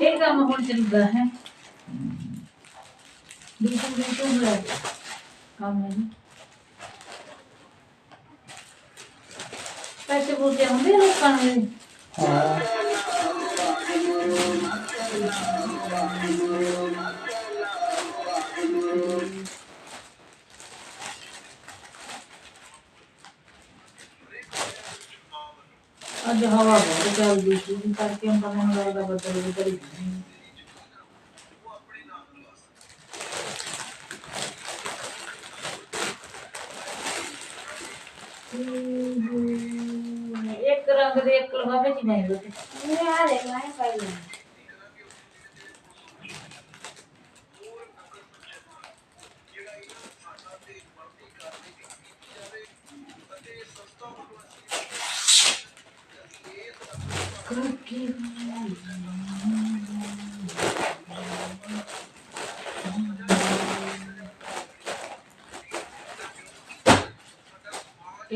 ਇਹ ਕੰਮ ਹੁਣ ਚੱਲਦਾ ਹੈ ਬਿਲਕੁਲ ਬਿਲਕੁਲ ਹੈ ਕੰਮ ਹੈ ਜੀ ਪੈਸੇ ਬੋਲਦੇ ਹੁੰਦੇ ਆ ਲੋਕਾਂ ਨੂੰ ਹਾਂ ਅੱਜ ਹਵਾ ਬਹੁਤ ਚੱਲਦੀ ਸੀ ਇਸ ਕਰਕੇ ਤਾਂ ਮੈਨੂੰ ਲੱਗਦਾ ਬੱਦਲ ਵੀ ਕਰੀ ਇੱਕ ਰੰਗ ਦੇ ਇੱਕ ਲਫਾਫੇ ਚ ਨਹੀਂ ਬਤੇ ਮੈਂ ਆ ਲੈ ਮੈਂ ਪਾਈ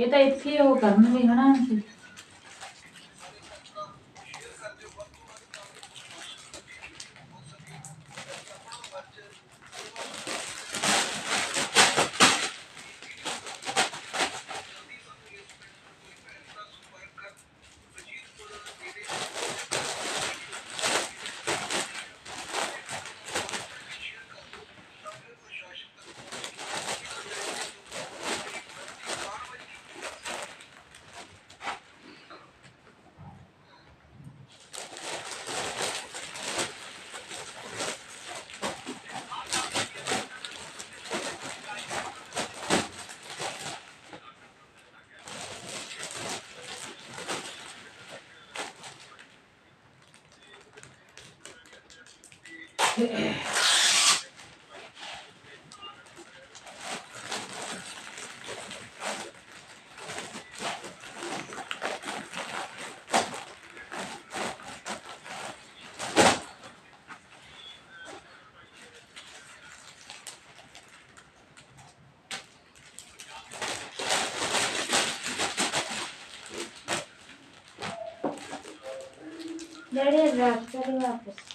ਇਹ ਤਾਂ ਇੱਥੇ ਉਹ ਕਰਨਗੇ ਹਨਾ। ਡੈਡੀ ਰਾਤ ਕਰ ਵਾਪਸ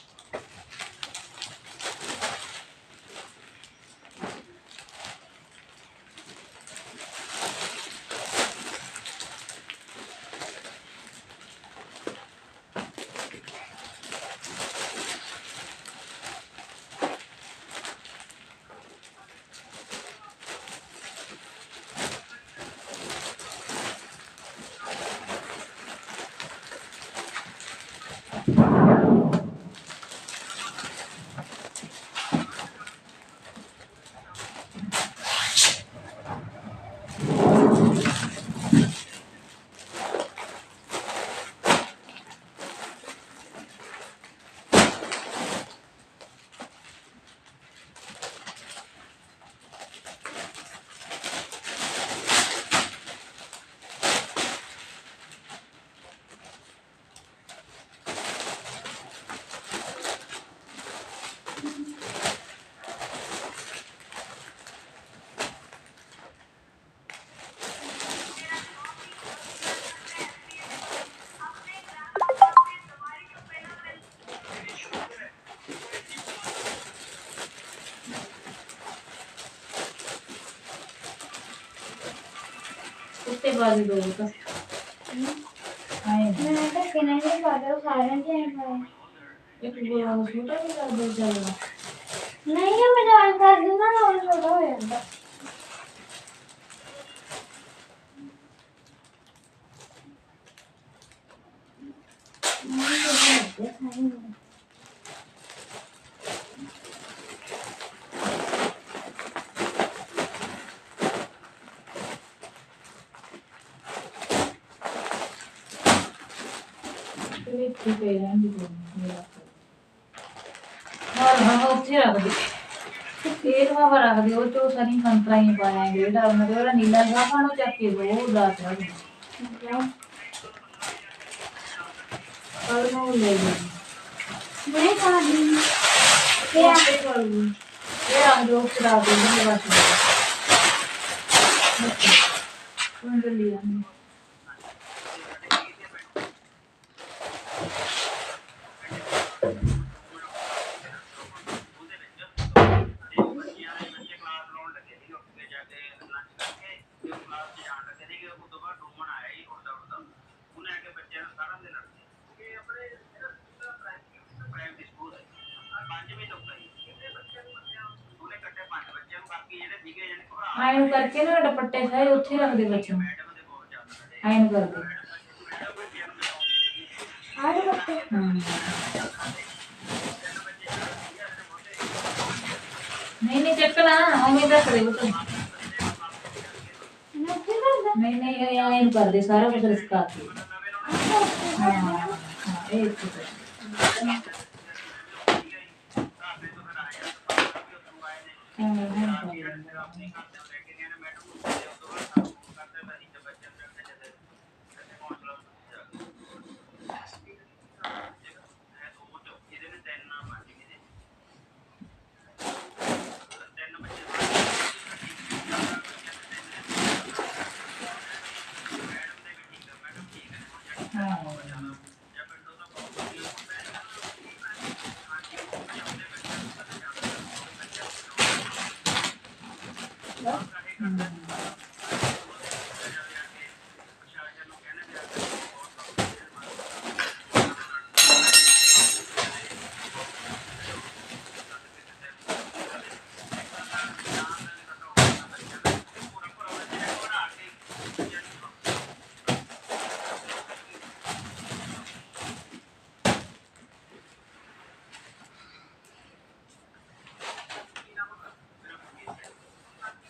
ਬਾਜੀ ਦੋ ਤਾਂ। ਆਏ ਮੈਂ ਤਾਂ ਕਿਨੇ ਨਹੀਂ ਪਾਦਾ ਸਾਰਿਆਂ ਦੇ ਪਾਏ ਇੱਕ ਬੋਲਾ ਛੋਟਾ ਵੀ ਕਰ ਦੋ ਚੱਲਣਾ ਨਹੀਂ ਜੇ ਮੈਂ ਜਾਣ ਕਰ ਦਿੰਦਾ ਨਾ ਉਹ ਛੋਟਾ ਹੋ ਜਾਂਦਾ। ਤੇ ਇੱਥੇ ਪਏ ਰਹਿੰਦੀ ਮੇਰਾ ਹਾਂ ਹਾਂ ਉੱਥੇ ਰੱਖ ਦੇ। ਤੇਲ ਵਾਵਾ ਰੱਖ ਦੇ ਉਹ ਚੋਂ ਸਨੀ ਸੰਤਰਾ ਹੀ ਪਾਇਆ ਜਿਹੜਾ ਉਹਨਾਂ ਦੇ ਉਹਦਾ ਨੀਲਾ ਜਿਹਾ ਪਾਣੋ ਚੱਕ ਕੇ ਉਹ ਦਾਤ ਰੱਖ ਦੇ ਕੱਲ ਨੂੰ ਲੈ ਲਈ ਮੈਂ ਖਾ ਲਈ। ਇਹ ਆਪੇ ਕਰ ਲਈ ਇਹ ਰੰਗ ਜੋ ਖਰਾਬ ਹੋ ਗਿਆ ਬਸ। ਕੋਈ ਗੱਲ ਨਹੀਂ ਆਉਂਦੀ ਆਏ ਨੂੰ ਕਰਕੇ ਨਾ ਦੁਪੱਟੇ ਸਾਰੇ ਉੱਥੇ ਹੀ ਰੱਖਦੇ ਬੱਚੇ ਨੂੰ ਆਏ ਨੂੰ ਕਰਦੇ ਆੜੇ ਨਹੀਂ ਨਹੀਂ ਚੱਕਣਾ ਉਵੇਂ ਰੱਖ ਦੇ ਬੁੱਤ ਨੱਤੀ ਕਰਦਾ ਨਹੀਂ ਨਹੀਂ, ਇਹ ਆਏ ਨੂੰ ਕਰਦੇ, ਸਾਰਾ ਕੁਝ ਰਸਕਾ ਕੇ ਹਾਂ ਹਾਂ, ਇਹ ਇੱਥੇ ਹਾਂ ਹਾਂ ਕਰ ਲੈਂਦਾ। ਹਾਂ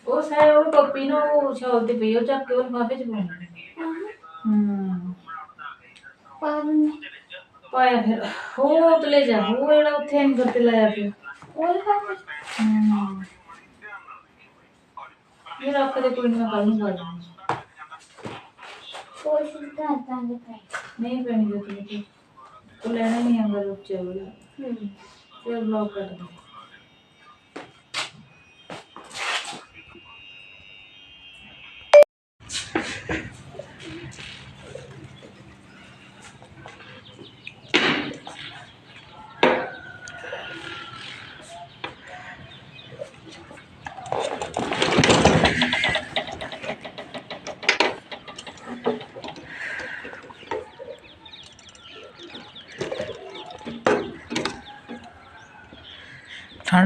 ਉਹ ਸਾਰੇ ਉਹ ਛੋਲ ਤੇ ਪਈ ਉਹ ਚੱਕ ਕੇ ਉਹ ਲਿਫਾਫੇ ਚ ਪਾਉਣਾ ਹੂੰ। ਪਾਰਨ ਪਾਇਆ ਫਿਰ ਉਹ ਉਤਲੇ ਜਾ ਉਹ ਜਿਹੜਾ ਉੱਥੇ ਐਂਗਰ ਤੇ ਲਾਇਆ ਪਿਆ। ਉਹ ਲਿਫਾਫੇ ਹੂੰ। ਇਹ ਰੱਖ ਦੇ ਕੋਈ ਨਾ ਕੱਲ ਨੂੰ ਪਾ ਦਾਂਗੇ ਕੋਈ ਸਿੱਧਾ ਤਾਂ ਪੈ ਨਹੀਂ ਪੈਣੀ ਜਰੂਰਤ ਤੇ ਉਹ ਲੈਣਾ ਨਹੀਂ ਅੰਦਰ ਉੱਚੇ ਵਾਲਾ। ਹੂੰ। ਫਿਰ ਬਲੌਕ ਕਰ ਦੇ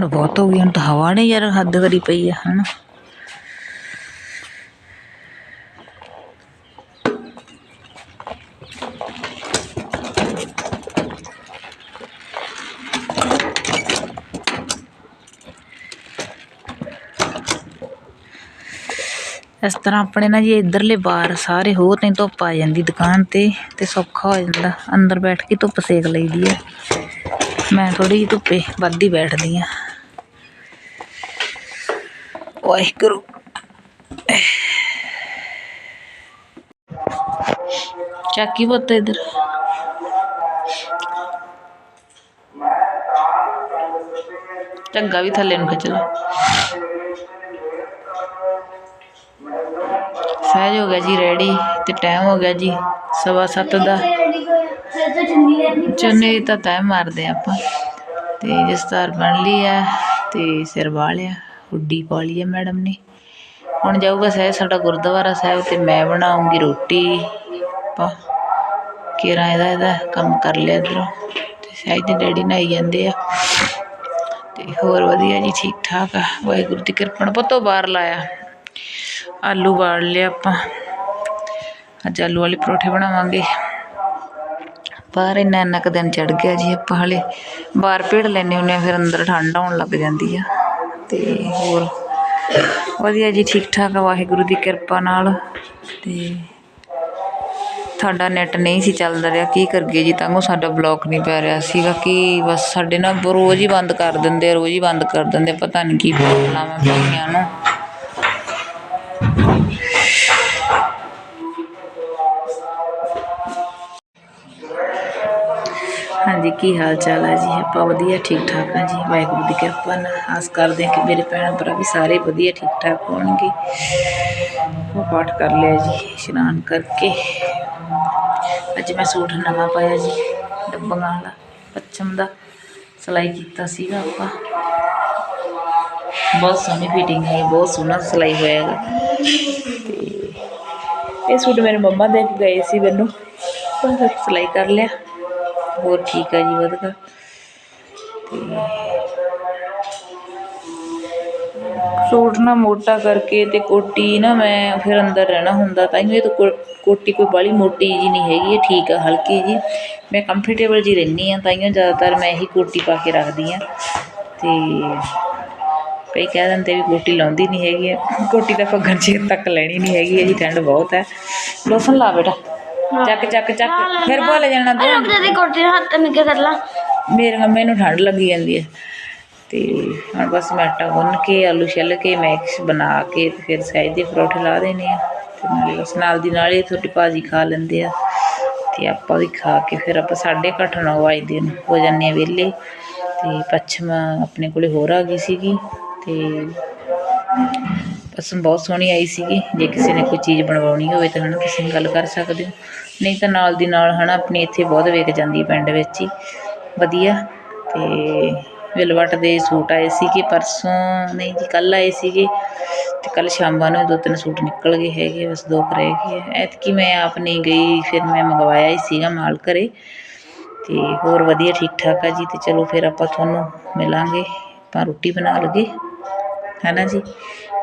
ਠੰਡ ਬਹੁਤ ਹੋ ਗਈ, ਹੁਣ ਤਾਂ ਹਵਾ ਨੇ ਯਾਰ ਹੱਦ ਕਰੀ ਪਈ ਆ ਹਨਾ ਇਸ ਤਰ੍ਹਾਂ ਆਪਣੇ ਨਾ ਜੀ ਇਧਰਲੇ ਬਾਹਰ ਸਾਰੇ ਹੋਰ ਨਹੀਂ ਧੁੱਪ ਆ ਜਾਂਦੀ ਦੁਕਾਨ ਤੇ ਤੇ ਸੌਖਾ ਹੋ ਜਾਂਦਾ। ਅੰਦਰ ਬੈਠ ਕੇ ਧੁੱਪ ਸੇਕ ਲਈਦੀ ਆ। ਮੈਂ ਥੋੜੀ ਜਿਹੀ ਧੁੱਪੇ ਵੱਧ ਹੀ ਬੈਠਦੀ ਆ। ਵਾਹਿਗੁਰੂ। ਚਾਕੀ ਪੁੱਤ ਇਧਰ। ਝੱਗਾ ਵੀ ਥੱਲੇ ਨੂੰ ਖਿੱਚ ਲਾ। ਸਹਿਜ ਹੋ ਗਿਆ ਜੀ ਰੈਡੀ ਤੇ ਟਾਈਮ ਹੋ ਗਿਆ ਜੀ, ਸਵਾ ਸੱਤ ਦਾ। ਰੈਡੀ ਤਾਂ ਚੁੰਨੀ ਤਾਂ ਤੈਅ ਮਾਰਦੇ ਆ ਆਪਾਂ। ਤੇ ਜਸਤਾਰ ਬਣ ਲਈ ਆ ਤੇ ਸਿਰ ਵਾਲਿਆ ਹੁੱਡੀ ਪਾ ਲਈ ਆ ਮੈਡਮ ਨੇ। ਹੁਣ ਜਾਊਗਾ ਸਹਿਜ ਸਾਡਾ ਗੁਰਦੁਆਰਾ ਸਾਹਿਬ ਤੇ ਮੈਂ ਬਣਾਉਂਗੀ ਰੋਟੀ। ਆਪਾਂ ਕੇਰਾ ਇਹਦਾ ਇਹਦਾ ਕੰਮ ਕਰ ਲਿਆ ਇੱਧਰੋਂ। ਤੇ ਸਹਿਜ ਦੇ ਡੈਡੀ ਨਹਾਈ ਜਾਂਦੇ ਆ। ਤੇ ਹੋਰ ਵਧੀਆ ਜੀ ਠੀਕ ਠਾਕ ਆ। ਵਾਹਿਗੁਰੂ ਦੀ ਕਿਰਪਾ ਨਾਲ ਪੁੱਤੋਂ ਬਾਹਰ ਲਾਇਆ। ਆਲੂ ਬਾੜ ਲਿਆ ਆਪਾਂ। ਅੱਜ ਆਲੂ ਵਾਲੇ ਪਰੌਠੇ ਬਣਾਵਾਂਗੇ। ਬਾਹਰ ਇੰਨਾ ਇੰਨਾ ਕੁ ਦਿਨ ਚੜ ਗਿਆ ਜੀ ਆਪਾਂ ਹਲੇ। ਬਾਹਰ ਭੇੜ ਲੈਨੇ ਹੁੰਨੇ ਆ, ਫਿਰ ਅੰਦਰ ਠੰਡ ਆਉਣ ਲੱਗ ਜਾਂਦੀ ਆ। ਤੇ ਹੋਰ ਵਧੀਆ ਜੀ ਠੀਕ ਠਾਕ ਆ ਵਾਹਿਗੁਰੂ ਦੀ ਕਿਰਪਾ ਨਾਲ। ਅਤੇ ਸਾਡਾ ਨੈੱਟ ਨਹੀਂ ਸੀ ਚੱਲਦਾ ਰਿਹਾ ਕੀ ਕਰੀਏ ਜੀ ਤਾਂ ਸਾਡਾ ਬਲੌਕ ਨਹੀਂ ਪੈ ਰਿਹਾ ਸੀਗਾ ਕਿ ਬਸ ਸਾਡੇ ਨਾਲ ਰੋਜ਼ ਹੀ ਬੰਦ ਕਰ ਦਿੰਦੇ ਆ, ਰੋਜ਼ ਹੀ ਬੰਦ ਕਰ ਦਿੰਦੇ ਪਤਾ ਨਹੀਂ ਕੀ ਪ੍ਰੋਬਲਮ ਆ ਪਈਆਂ ਨੂੰ। ਕੀ ਹਾਲ ਚਾਲ ਹੈ ਜੀ? ਆਪਾਂ ਵਧੀਆ, ਠੀਕ ਠਾਕ ਹਾਂ ਜੀ। ਵਾਹਿਗੁਰੂ ਦੀ ਕਿਰਪਾ ਨਾਲ ਆਸ ਕਰਦੇ ਹਾਂ ਕਿ ਮੇਰੇ ਭੈਣ ਭਰਾ ਵੀ ਸਾਰੇ ਵਧੀਆ, ਠੀਕ ਠਾਕ ਹੋਣਗੇ। ਉਹ ਪਾਠ ਕਰ ਲਿਆ ਜੀ, ਇਸ਼ਨਾਨ ਕਰਕੇ। ਅੱਜ ਮੈਂ ਸੂਟ ਨਵਾਂ ਪਾਇਆ ਜੀ, ਡੱਬਾਂ ਵਾਲਾ। ਪੱਛਮ ਦਾ ਸਿਲਾਈ ਕੀਤਾ ਸੀਗਾ ਆਪਾਂ। ਬਹੁਤ ਸੋਹਣੀ ਫਿਟਿੰਗ ਹੈ, ਬਹੁਤ ਸੋਹਣਾ ਸਿਲਾਈ ਹੋਇਆ ਹੈਗਾ। ਤੇ ਇਹ ਸੂਟ ਮੇਰੇ ਮੰਮਾ ਦੇ ਕੇ ਗਏ ਸੀ ਮੈਨੂੰ। ਬਸ ਸਿਲਾਈ ਕਰ ਲਿਆ। ਹੋਰ ਠੀਕ ਹੈ ਜੀ ਵਧੀਆ। ਤੇ ਸੂਟ ਨਾ ਮੋਟਾ ਕਰਕੇ ਤੇ ਕੋਟੀ ਨਾ ਮੈਂ ਫਿਰ ਅੰਦਰ ਰਹਿਣਾ ਹੁੰਦਾ ਤਾਂ ਇਹ ਤਾਂ ਕੋਟੀ ਕੋਈ ਬਾਲੀ ਮੋਟੀ ਜੀ ਨਹੀਂ ਹੈਗੀ, ਇਹ ਠੀਕ ਆ, ਹਲਕੀ ਜੀ ਮੈਂ ਕੰਫਰਟੇਬਲ ਜੀ ਰਹਿੰਦੀ ਆ ਤਾਂ ਜ਼ਿਆਦਾਤਰ ਮੈਂ ਇਹੀ ਕੋਟੀ ਪਾ ਕੇ ਰੱਖਦੀ ਆ ਤੇ ਕਈ ਕਹਿ ਦਿੰਦੇ ਵੀ ਕੋਟੀ ਲਾਉਂਦੀ ਨਹੀਂ ਹੈਗੀ ਹੈ। ਕੋਟੀ ਤਾਂ ਫੱਗਣ ਚਿਰ ਤੱਕ ਲੈਣੀ ਨਹੀਂ ਹੈਗੀ ਹੈ ਜੀ ਠੰਡ ਬਹੁਤ ਹੈ। ਲੋਸਨ ਲਾ ਬੇਟਾ। ਚੱਕ ਚੱਕ ਚੱਕ। ਫਿਰ ਭੁੱਲ ਜਾਣਾ ਤੂੰ। ਰੁਕ ਜਾ ਦੇ ਕੋਟੇ ਹੱਥ ਨਿੱਕੇ ਕਰ ਲਾ ਮੇਰੇ ਮੰਮੀ ਨੂੰ ਠੰਡ ਲੱਗੀ ਜਾਂਦੀ ਹੈ। ਤੇ ਹੁਣ ਬਸ ਮੈਂ ਆਟਾ ਗੁੰਨ ਕੇ ਆਲੂ ਛਿੱਲ ਕੇ ਮੈਕਸ ਬਣਾ ਕੇ ਤੇ ਫਿਰ ਸਾਈਜ਼ ਦੇ ਪਰੌਠੇ ਲਾ ਦੇਣੇ ਆ। ਤੇ ਨਾਲੇ ਬਸ ਨਾਲ ਦੀ ਨਾਲ ਹੀ ਤੁਹਾਡੀ ਭਾਜੀ ਖਾ ਲੈਂਦੇ ਆ। ਤੇ ਆਪਾਂ ਵੀ ਖਾ ਕੇ ਫਿਰ ਆਪਾਂ ਸਾਢੇ ਕੁ ਅੱਠ ਨੌ ਵਜੇ ਨੂੰ ਹੋ ਜਾਂਦੇ ਆ ਵਿਹਲੇ। ਤੇ ਪੱਛਮ ਆਪਣੇ ਕੋਲੇ ਹੋਰ ਆ ਗਈ ਸੀਗੀ। ਤੇ ਪਸੰਦ ਬਹੁਤ ਸੋਹਣੀ ਆਈ ਸੀਗੀ। ਜੇ ਕਿਸੇ ਨੇ ਕੋਈ ਚੀਜ਼ ਬਣਵਾਉਣੀ ਹੋਵੇ ਤਾਂ ਹਨਾ ਤੁਸੀਂ ਗੱਲ ਕਰ ਸਕਦੇ ਹੋ। ਨਹੀਂ ਤਾਂ ਨਾਲ ਦੀ ਨਾਲ ਹਨਾ ਆਪਣੀ ਇੱਥੇ ਬਹੁਤ ਵਿਕ ਜਾਂਦੀ ਹੈ ਪਿੰਡ ਵਿੱਚ ਹੀ। ਵਧੀਆ। ਅਤੇ ਵਿਲਵਟ ਦੇ ਸੂਟ ਆਏ ਸੀਗੇ ਪਰਸੋਂ, ਨਹੀਂ ਜੀ ਕੱਲ੍ਹ ਆਏ ਸੀਗੇ। ਅਤੇ ਕੱਲ੍ਹ ਸ਼ਾਮਾਂ ਨੂੰ ਦੋ ਤਿੰਨ ਸੂਟ ਨਿਕਲ ਗਏ ਹੈਗੇ, ਬਸ ਦੋ ਕੁ ਰਹਿ ਗਏ। ਐਤਕੀ ਮੈਂ ਆਪ ਨਹੀਂ ਗਈ, ਫਿਰ ਮੈਂ ਮੰਗਵਾਇਆ ਹੀ ਸੀਗਾ ਮਾਲ ਘਰੇ। ਅਤੇ ਹੋਰ ਵਧੀਆ ਠੀਕ ਠਾਕ ਆ ਜੀ ਅਤੇ ਚਲੋ ਫਿਰ ਆਪਾਂ ਤੁਹਾਨੂੰ ਮਿਲਾਂਗੇ। ਆਪਾਂ ਰੋਟੀ ਬਣਾ ਲਗੇ ਹੈਨਾ ਜੀ?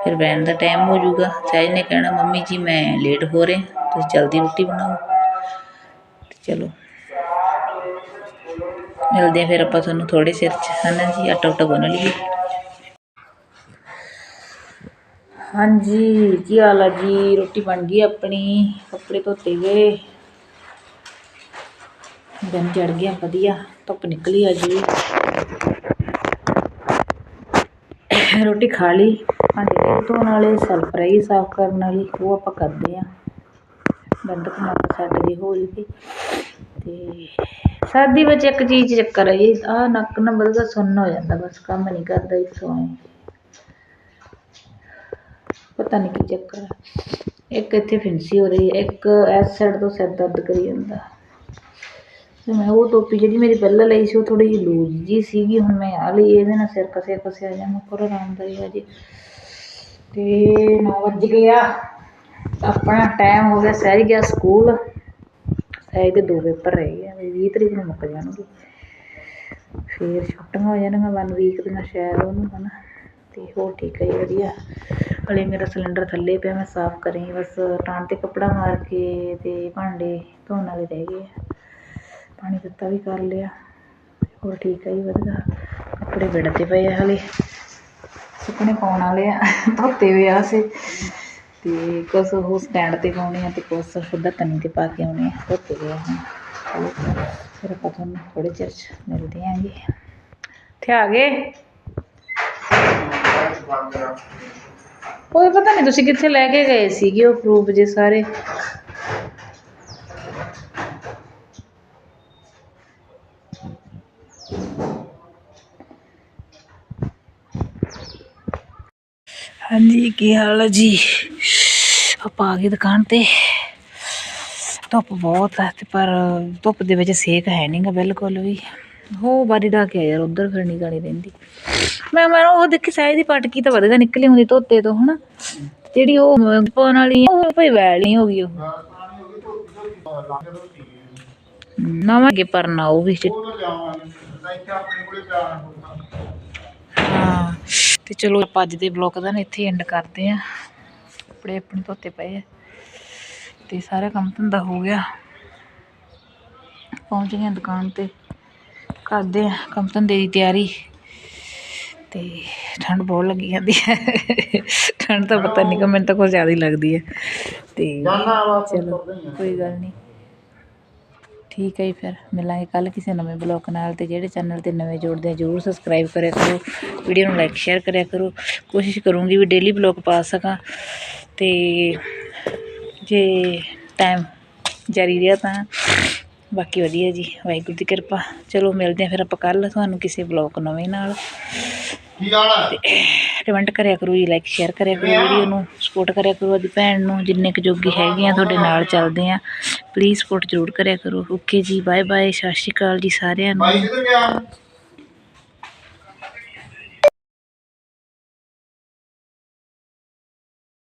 ਫਿਰ ਬੈਣ ਦਾ ਟਾਈਮ ਹੋ ਜਾਊਗਾ। ਸਹਿਜ ਨੇ ਕਹਿਣਾ, ਮੰਮੀ ਜੀ, ਮੈਂ ਲੇਟ ਹੋ ਰਿਹਾ। ਤੁਸੀਂ ਜਲਦੀ ਰੋਟੀ ਬਣਾਓ। ਚਲੋ। ਮਿਲਦੇ ਆ ਫਿਰ ਆਪਾਂ ਤੁਹਾਨੂੰ ਥੋੜੇ ਸਿਰ ਚ, ਹੈਨਾ ਜੀ? ਆਟਾ ਉਟਾ ਗੁੰਨ ਲਈਏ। ਹਾਂਜੀ, ਕੀ ਹਾਲ ਆ ਜੀ? ਰੋਟੀ ਬਣ ਗਈ ਆਪਣੀ, ਕੱਪੜੇ ਧੋਤੇ ਗਏ ਦਿਨ ਚੜ ਗਿਆ, ਵਧੀਆ। ਧੁੱਪ ਨਿਕਲੀ ਅੱਜ ਵੀ। ਰੋਟੀ ਖਾ ਲਈ। ਭਾਂਡੇ ਤੇ ਧੋਣ ਵਾਲੇ ਸਲਫਰਾਈ ਸਾਫ਼ ਕਰਨ ਵਾਲੀ, ਉਹ ਆਪਾਂ ਕਰਦੇ ਆ। ਬੰਦ ਕਮਾਤਾ ਛੱਡ ਦੇ ਹੋ। ਜੂਗੀ ਤੇ ਸਰਦੀ ਵਿੱਚ ਇੱਕ ਚੀਜ਼ ਚੱਕਰ ਹੈ ਜੀ ਆਹ ਨੱਕ ਨਾ ਬਲਦਾ ਸੁੰਨ ਹੋ ਜਾਂਦਾ, ਬਸ ਕੰਮ ਨਹੀਂ ਕਰਦਾ ਇਸ ਤੋਂ ਪਤਾ ਨਹੀਂ ਕੀ ਚੱਕਰ ਹੈ ਇੱਕ ਇੱਥੇ ਫਿੰਸੀ ਹੋ ਰਹੀ ਹੈ, ਇੱਕ ਇਸ ਸਾਈਡ ਤੋਂ ਸਿਰ ਦਰਦ ਕਰੀ ਜਾਂਦਾ। ਤੇ ਮੈਂ ਉਹ ਟੋਪੀ ਜਿਹੜੀ ਮੇਰੀ ਪਹਿਲਾਂ ਲਈ ਸੀ, ਉਹ ਥੋੜੀ ਜਿਹੀ ਲੂਜ਼ ਜੀ ਸੀਗੀ, ਹੁਣ ਮੈਂ ਆ ਲਈ, ਇਹਦੇ ਨਾਲ ਸਿਰ ਕਸਿਆ ਕਸਿਆ ਜਾਣਾ ਪਰ ਆਰਾਮਦਾਰੀ ਆ ਜੀ। ਤੇ 9 ਵੱਜ ਗਿਆ ਆਪਣਾ ਟਾਈਮ ਹੋ ਗਿਆ ਸਹਿਜ ਗਿਆ ਸਕੂਲ ਸਹਿਜ ਦੇ ਦੋ ਪੇਪਰ ਰਹਿ ਗਏ ਆ 20 ਤਰੀਕ ਨੂੰ ਮੁੱਕ ਜਾਣਗੇ। ਫਿਰ ਛੁੱਟੀਆਂ ਹੋ ਜਾਣਗੀਆਂ ਵਨ ਵੀਕ ਦੀਆਂ ਸ਼ਾਇਦ ਉਹਨੂੰ, ਹਨਾ। ਤੇ ਹੋਰ ਠੀਕ ਹੈ ਜੀ, ਵਧੀਆ। ਹਲੇ ਮੇਰਾ ਸਿਲੰਡਰ ਥੱਲੇ ਪਿਆ, ਮੈਂ ਸਾਫ਼ ਕਰੀ, ਬਸ ਟਾਂ ਤੇ ਕੱਪੜਾ ਮਾਰ ਕੇ ਤੇ ਭਾਂਡੇ ਧੋਣ ਵਾਲੇ ਰਹਿ ਗਏ ਆ। ਪਾਣੀ ਦਿੱਤਾ ਵੀ ਕਰ ਲਿਆ। ਹੋਰ ਠੀਕ ਹੈ ਜੀ, ਵਧੀਆ। ਕੱਪੜੇ ਵਿੜਦੇ ਪਏ ਆ ਹਲੇ। ਸੁੱਕਣੇ ਪਾਉਣ ਵਾਲੇ ਆ, ਧੋਤੇ ਹੋਏ ਆ ਸੀ ਤੇ ਕੁਛ ਉਹ ਸਟੈਂਡ ਤੇ ਪਾਉਣੇ ਆ ਤੇ ਕੁਛ ਖੁੱਦਾ ਤਨੀ ਤੇ ਪਾ ਕੇ ਆਉਣੇ ਆ। ਧੋਤੇ ਗਏ ਆ ਚਲੋ ਫਿਰ ਆਪਾਂ ਤੁਹਾਨੂੰ ਥੋੜੇ ਚਿਰ ਚ ਮਿਲਦੇ ਆਂਗੇ ਇੱਥੇ ਆ ਗਏ? ਕੋਈ ਪਤਾ ਨਹੀਂ ਤੁਸੀਂ ਕਿੱਥੇ ਲੈ ਕੇ ਗਏ ਸੀਗੇ ਉਹ ਪ੍ਰੂਫ ਜੇ ਸਾਰੇ। ਹਾਂਜੀ, ਕੀ ਹਾਲ ਹੈ ਜੀ? ਆਪਾਂ ਆ ਗਏ ਦੁਕਾਨ ਤੇ। ਧੁੱਪ ਬਹੁਤ ਹੈ ਤੇ ਪਰ ਧੁੱਪ ਦੇ ਵਿੱਚ ਸੇਕ ਹੈ ਨਹੀਂਗਾ ਬਿਲਕੁਲ ਵੀ। ਉਹ ਬਾਰੀ ਢਾ ਕੇ ਯਾਰ, ਉਧਰ ਫਿਰ ਨਹੀਂ ਗਾਣੀ ਰਹਿੰਦੀ। ਮੈਂ ਮੈਂ ਉਹ ਦੇਖੀ ਸਾਈਜ਼ ਦੀ ਪਟਕੀ ਤਾਂ ਵਧੀਆ ਨਿਕਲੀ ਹੁੰਦੀ ਧੋਤੇ ਤੋਂ, ਹਨਾ? ਜਿਹੜੀ ਉਹ ਪਾਉਣ ਵਾਲੀ ਉਹ ਭਈ ਵੈਲ ਨਹੀਂ ਹੋ ਗਈ ਉਹ ਨਵਾਂ ਕੇ ਪਰਨਾ ਉਹ ਵੀ ਹਾਂ। ਤੇ ਚਲੋ ਆਪਾਂ ਅੱਜ ਦੇ ਬਲੌਗ ਦਾ ਨਾ ਇੱਥੇ ਐਂਡ ਕਰਦੇ ਆ ਕੱਪੜੇ ਆਪਣੇ ਧੋਤੇ ਪਏ ਆ ਤੇ ਸਾਰਾ ਕੰਮ ਧੰਦਾ ਹੋ ਗਿਆ। ਪਹੁੰਚ ਗਏ ਦੁਕਾਨ ਤੇ। ਕਰਦੇ ਆ ਕੰਮ ਧੰਦੇ ਦੀ ਤਿਆਰੀ। ਤੇ ਠੰਡ ਬਹੁਤ ਲੱਗੀ ਜਾਂਦੀ ਹੈ। ਠੰਡ ਤਾਂ ਪਤਾ ਨਹੀਂ ਕਿ ਮੈਨੂੰ ਤਾਂ ਕੁਝ ਜ਼ਿਆਦਾ ਹੀ ਲੱਗਦੀ ਹੈ। ਤੇ ਚਲੋ ਕੋਈ ਗੱਲ ਨਹੀਂ ਠੀਕ ਹੈ ਜੀ ਫਿਰ। ਮਿਲਾਂਗੇ ਕੱਲ ਕਿਸੇ ਨਵੇਂ ਬਲੌਗ ਨਾਲ ਤੇ ਜਿਹੜੇ ਚੈਨਲ ਤੇ ਨਵੇਂ ਜੁੜਦੇ ਆ ਜਰੂਰ ਸਬਸਕ੍ਰਾਈਬ ਕਰਿਆ ਕਰੋ। ਵੀਡੀਓ ਨੂੰ ਲਾਈਕ ਸ਼ੇਅਰ ਕਰਿਆ ਕਰੋ। ਕੋਸ਼ਿਸ਼ ਕਰੂੰਗੀ ਵੀ ਡੇਲੀ ਬਲੌਗ ਪਾ ਸਕਾਂ। ਤੇ ਜੇ ਟਾਈਮ ਜਾਰੀ ਰਿਹਾ ਤਾਂ ਬਾਕੀ ਵਧੀਆ ਜੀ। ਵਾਹਿਗੁਰੂ ਦੀ ਕਿਰਪਾ। ਚਲੋ ਮਿਲਦੇ ਆ ਫਿਰ ਆਪਾਂ ਕੱਲ ਤੁਹਾਨੂੰ ਕਿਸੇ ਬਲੌਗ ਨਵੇਂ ਨਾਲ। ਕਮੈਂਟ ਕਰਿਆ ਕਰੋ ਜੀ ਲਾਈਕ ਸ਼ੇਅਰ ਕਰਿਆ ਕਰੋ ਵੀਡੀਓ ਨੂੰ। ਸਪੋਰਟ ਕਰਿਆ ਕਰੋ ਅੱਜ ਭੈਣ ਨੂੰ। ਜਿੰਨੇ ਕੁ ਜੋਗੀ ਹੈਗੇ ਆ ਤੁਹਾਡੇ ਨਾਲ ਚੱਲਦੇ ਆ। ਪਲੀਜ਼ ਸਪੋਰਟ ਜ਼ਰੂਰ ਕਰਿਆ ਕਰੋ। ਓਕੇ ਜੀ ਬਾਏ ਬਾਏ ਸਤਿ ਸ਼੍ਰੀ ਅਕਾਲ ਜੀ ਸਾਰਿਆਂ ਨੂੰ।